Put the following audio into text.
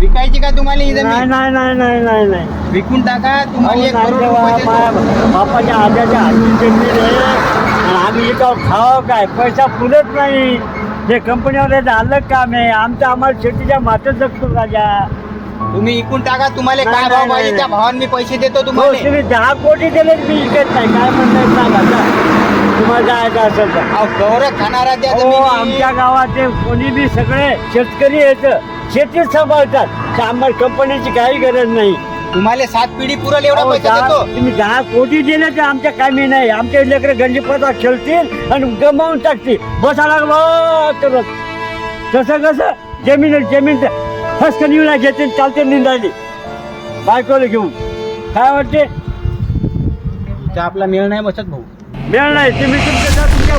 विकायची का तुम्हाला ही नाही जमीन नाही नाही नाही नाही नाही. विकून टाका तुम्हाला एक नाही करोड तेव्हा रुपये देतो. मा- बापाच्या आज्याच्या हाती जमीन आहे आणि आम्ही इथं खाव काय? पैसा पुरत नाही. हे कंपनीवाले झालं काम आहे आमचं आम्हाला शेतीच्या मातच जगतो राजा तुम्ही इकून टाका तुम्हाला नाही, काय नाही, भाव नाही, पाहिजे त्या नाही. भावाने मी पैसे देतो हो तुम्हाला तुम्ही दहा कोटी दिले मी इकत नाही. काय म्हणताय सांगा. जायचं असेल तर. कवर खाणारा त्या हो जमिनी. आमच्या गावाचे कोणी बी सगळे शेतकरी येत शेतीच सांभाळतात. आम्हाला कंपनीची काही गरज नाही. तुम्हाला सात पिढी पुरल एवढा अहो, पैसे दहा- देतो तुम्ही दहा कोटी दिले तर आमच्या कामी नाही. आमचे लेकर गंजीपदा खेळतील आणि गमावून टाकतील. बसा लागलो तर कसं कसं? जमीन जमीन फसकन येऊन घेते चालते निंदायली. बायकोला घेऊन. काय वाटते? आपला मेळ नाही बसत भाऊ. मिळणार नाही. तुम्ही तुमच्या तुमच्या